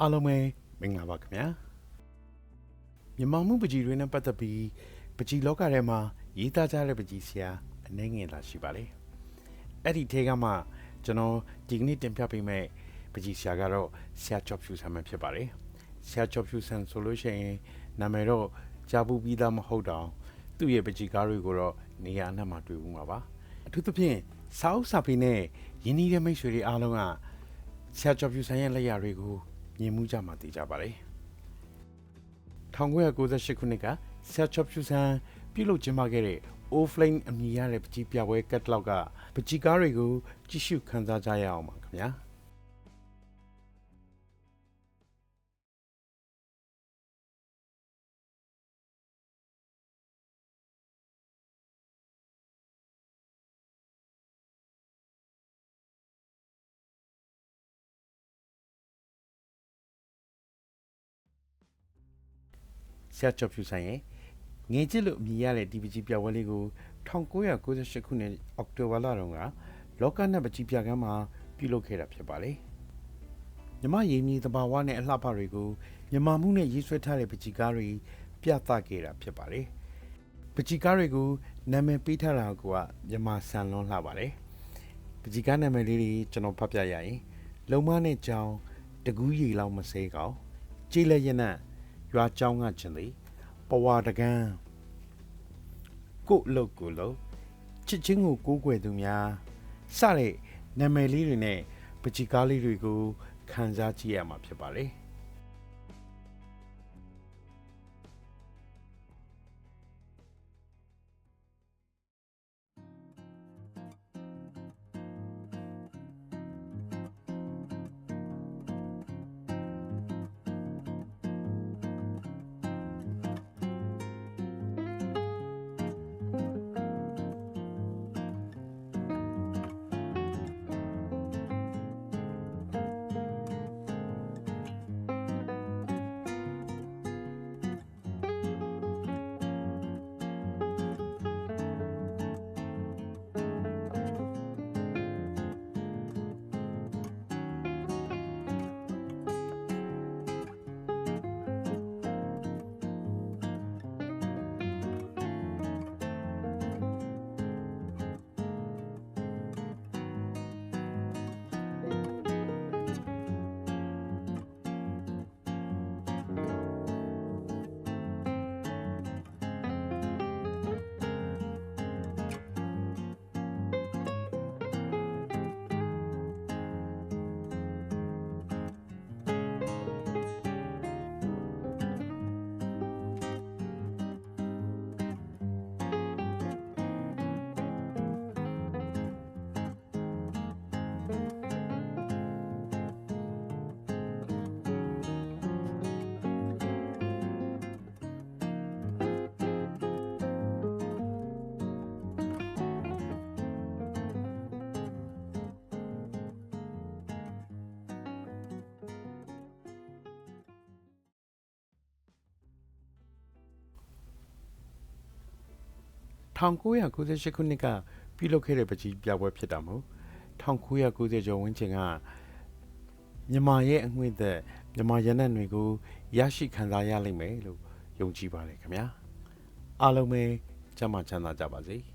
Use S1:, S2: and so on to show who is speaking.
S1: အားလုံးပဲမင်္ဂလာပါခင်ဗျာမြန်မာမှုပကြီးတွေနဲ့ပတ်သက်ပြီးပကြီးလောကထဲမှာရေးသားကြတဲ့ပကြီးဆရာအနေငယ်လာရှိပါလေအဲ့ဒီထဲကမှကျွန်တော်ဒီကနေ့တင်ပြပေးမယ့်ပကြီးဆရာကတော့ဆရာချော့ဖြူဆန်မှဖြစ်ပါတယ်ဆရာချော့ဖြူဆန်ဆိုလို့ရှိရင်နာမည်တော့ကြားပူပြီးသားမဟုတ်တော့သူ့ရဲ့ပကြီးကားတွေကိုတော့နေရာအနှံ့မှာတွေ့ဘူးမှာပါအထူးသဖြင့်စာအုပ်စာပေနဲ့ယင်းနှီးတဲ့မိတ်ဆွေတွေအားလုံးကဆရာချော့ဖြူဆန်ရဲ့လက်ရာတွေကို မြင်မှုကြမှာသိကြပါတယ်1998ခုနှစ်ကဆရာချော့ဖြူဆန်ပြုလုပ်ကျင်းပခဲ့တဲ့ O-Flame အမည်ရတဲ့ပကြီးပြပွဲကတ်လောက်ကပကြီးကားတွေကိုကြည့်ရှုခန်းစားကြရအောင်ပါခင်ဗျာ ဆရာကျော်ဖြူဆိုင်ရဲ့ငယ်ချစ်လို့အမည်ရတဲ့ဒီပကြီးပြပွဲလေးကို1998ခုနှစ်အောက်တိုဘာလတုန်းကလောကနတ်ပကြီးပြကမ်းမှာပြုလုပ်ခဲ့တာဖြစ်ပါလေမြမရေမြေတဘာဝနဲ့အလှပတွေကိုမြမမှုနဲ့ရေးဆွဲထားတဲ့ပကြီးကားတွေပြသခဲ့တာဖြစ်ပါလေပကြီးကားတွေကိုနာမည်ပေးထားတာကမြမဆန်လွန်းလှပါတယ်ပကြီးကားနာမည်လေးတွေကျွန်တော်ဖတ်ပြရရင် လုံမနဲ့ကြောင်တကူးရီလောက်မစဲကောင်ကြေးလက်ရနံ့ ရွာကြောင်းကခြင်းသည်ပဝါတကံကိုလုတ်ကိုလုတ်ချစ်ချင်းကိုကိုးကွယ်သူများစတဲ့နာမည်လေးတွေနဲ့ပကြီကားလေးတွေကိုခံစားကြည့်ရမှာဖြစ်ပါလေ။ 1998ခုနှစ်ကပြုလုပ်ခဲ့တဲ့ပကြီးပြပွဲဖြစ်တာမို့1990ကျော်ဝန်းကျင်ကမြန်မာရဲ့အငွေ့သက်မြန်မာရနံ့တွေကိုရရှိခံစားရလိမ့်မယ်လို့ယုံကြည်ပါတယ်ခင်ဗျာအားလုံးပဲကျမ်းမာချမ်းသာကြပါစေ။